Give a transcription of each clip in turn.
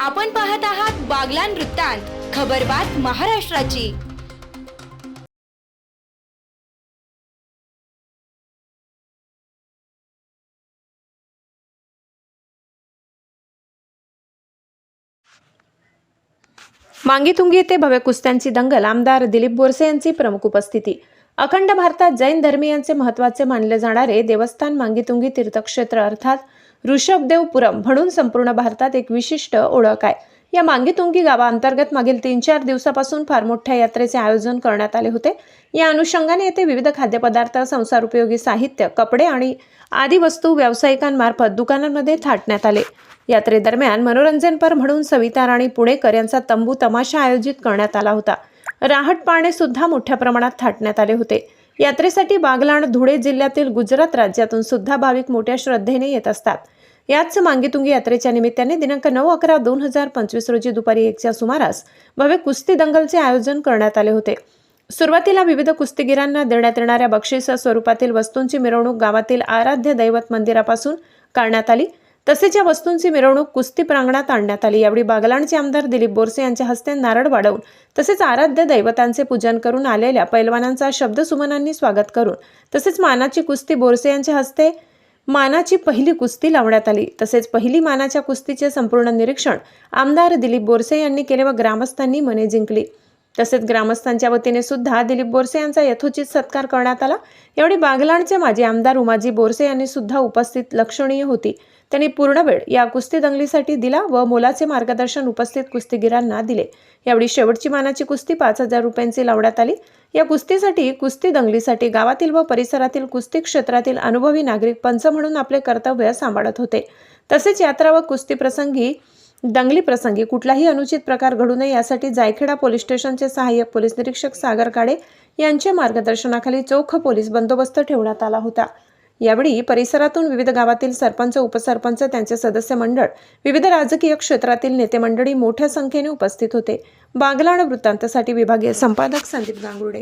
आपण पाहत आहात बागलान वृत्तांत खबरबात महाराष्ट्राची. मांगीतुंगी येथे भव्य कुस्त्यांची दंगल आमदार दिलीप बोरसे यांची प्रमुख उपस्थिती. अखंड भारतात जैन धर्मीयांचे महत्त्वाचे मानले जाणारे देवस्थान मांगीतुंगी तीर्थक्षेत्र अर्थात ऋषभदेवपुरम म्हणून संपूर्ण भारतात एक विशिष्ट ओळख आहे. या मांगीतुंगी गावाअंतर्गत मागील तीन चार दिवसापासून फार मोठ्या यात्रेचे आयोजन करण्यात आले होते. या अनुषंगाने येथे विविध खाद्यपदार्थ संसारोपयोगी साहित्य कपडे आणि आदी वस्तू व्यावसायिकांमार्फत दुकानांमध्ये थाटण्यात आले. यात्रेदरम्यान मनोरंजनपर म्हणून सविता राणी पुणेकर यांचा तंबू तमाशा आयोजित करण्यात आला होता. राहट पाळणे सुद्धा मोठ्या प्रमाणात थाटण्यात आले होते. यात्रेसाठी बागलाण धुळे जिल्ह्यातील गुजरात राज्यातून सुद्धा भाविक मोठ्या श्रद्धेने येत असतात. याच मांगीतुंगी यात्रेच्या निमित्ताने दिनांक नऊ अकरा दोन हजार पंचवीस रोजी दुपारी एकच्या सुमारास भव्य कुस्ती दंगलचे आयोजन करण्यात आले होते. सुरुवातीला विविध कुस्तीगिरांना देण्यात येणाऱ्या बक्षीस स्वरूपातील वस्तूंची मिरवणूक गावातील आराध्य दैवत मंदिरापासून काढण्यात आली. तसेच या वस्तूंची मिरवणूक कुस्ती प्रांगणात आणण्यात आली. यावेळी बागलाणचे आमदार दिलीप बोरसे यांच्या हस्ते नारळ वाढवून तसेच आराध्य दैवतांचे पूजन करून आलेल्या पैलवानांचा शब्दसुमनांनी स्वागत करून तसेच मानाची कुस्ती बोरसे यांच्या हस्ते मानाची पहिली कुस्ती लावण्यात आली. तसेच पहिली मानाच्या कुस्तीचे संपूर्ण निरीक्षण आमदार दिलीप बोरसे यांनी केले व ग्रामस्थांनी मने जिंकली. तसेच ग्रामस्थांच्या वतीने सुद्धा दिलीप बोरसे यांचा यथोचित सत्कार करण्यात आला. यावेळी बागलाणचे माजी आमदार उमाजी बोरसे यांनी सुद्धा उपस्थित लक्षणीय होती. त्यांनी पूर्ण वेळ या कुस्ती दंगलीसाठी दिला व मोलाचे मार्गदर्शन उपस्थित कुस्तीगिरांना दिले. यावेळी शेवटची मानाची कुस्ती पाच हजार रुपयांची लावण्यात आली. या कुस्तीसाठी कुस्ती दंगलीसाठी गावातील व परिसरातील कुस्ती क्षेत्रातील अनुभवी नागरिक पंच म्हणून आपले कर्तव्य सांभाळत होते. तसेच यात्रा व कुस्ती प्रसंगी दंगली प्रसंगी कुठलाही अनुचित प्रकार घडू नये यासाठी जायखेडा पोलीस स्टेशनचे सहाय्यक पोलीस निरीक्षक सागर काडे यांच्या मार्गदर्शनाखाली चोख पोलीस बंदोबस्त ठेवण्यात आला होता. यावेळी परिसरातून विविध गावातील सरपंच उपसरपंच त्यांचे सदस्य मंडळ विविध राजकीय क्षेत्रातील नेते मंडळी मोठ्या संख्येने उपस्थित होते. बागलाण वृत्तांतासाठी विभागीय संपादक संदीप गांगुर्डे.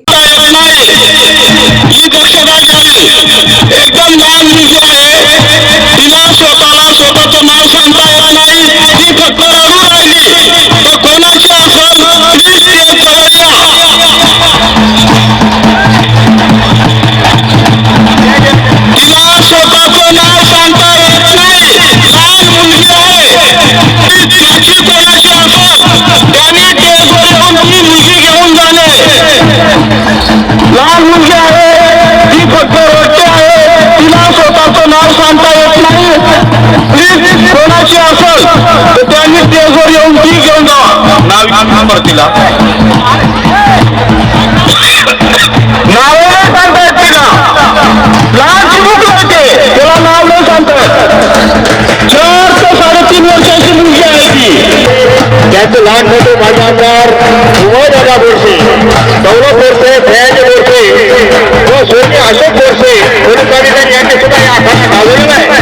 नाही कोणाची असेल तर त्यांनी स्टेजवर येऊन ती घेऊन जावा नाव नंबर तिला. नाव नाही सांगता तिला. लहान चिमुक लागते तिला नाव नाही सांगता चार ते साडेतीन वर्षाची मुलगी आहे ती. त्याचे लहान मोठे माझे आमदार उमय दादा बोरसे दौलत बोरसे भयाजी बोरसे व स्वर्गीय अशोक बोरसे पोलीस अधिकारी यांनी सुद्धा या आखाडा घालवलेला आहे.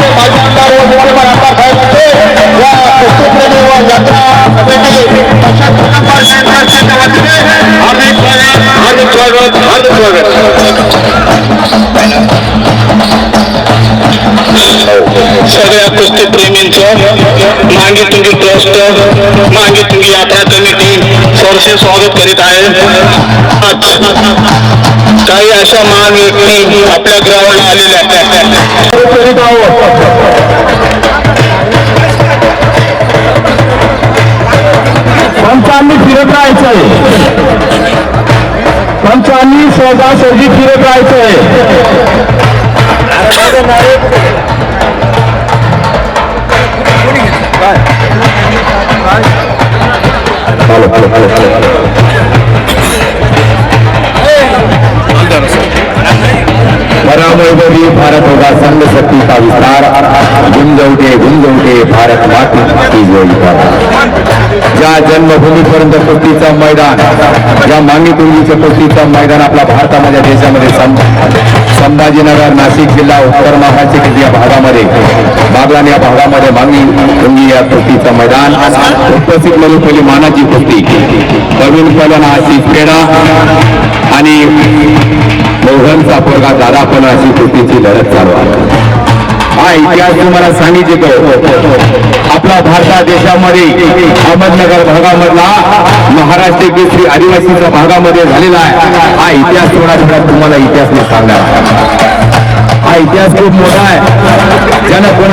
यात्रा कमिटी हार्दिक हार्दिक स्वागत हार्दिक स्वागत सगळ्या कुस्ती प्रेमींचं मांगी तुंगी ट्रस्ट मांगी तुंगी यात्रा कमिटी सरसे स्वागत करीत आहे काही अशा महान व्यक्ती आपल्या ग्राउंडला आलेल्या आहेत. राहायचंय. पंचांनी सहजासहजी फिरत राहायचंय. वैभवी संघ शक्ति का विस्तार गुंज उठे गुंज उठे भारत माता की ज्या जन्मभूमीपर्यंत कुस्तीचं मैदान ज्या मांगी तुंगीचं कुस्तीचं मैदान आपल्या भारतामध्ये देशामध्ये संभाजीनगर नाशिक जिल्हा उत्तर महाराष्ट्र या भागामध्ये बागलान या भागामध्ये मांगी तुंगी या कुस्तीचं मैदान उपस्थित म्हणून पहिली मानाची कुस्ती प्रवीण पलन आशिष पेडा आणि दोघांचा पोरगा दादा पण अशी कुस्तीची लढत चालू आहे. हा इतिहास तुम्हाला सांगितलो आपला भारता देशामध्ये अहमदनगर भागामधला महाराष्ट्र केसरी आदिवासीच्या भागामध्ये झालेला आहे. हा इतिहास थोडा थोडा तुम्हाला इतिहास मी सांगणार हा इतिहास खूप मोठा आहे. ज्यानं कोणा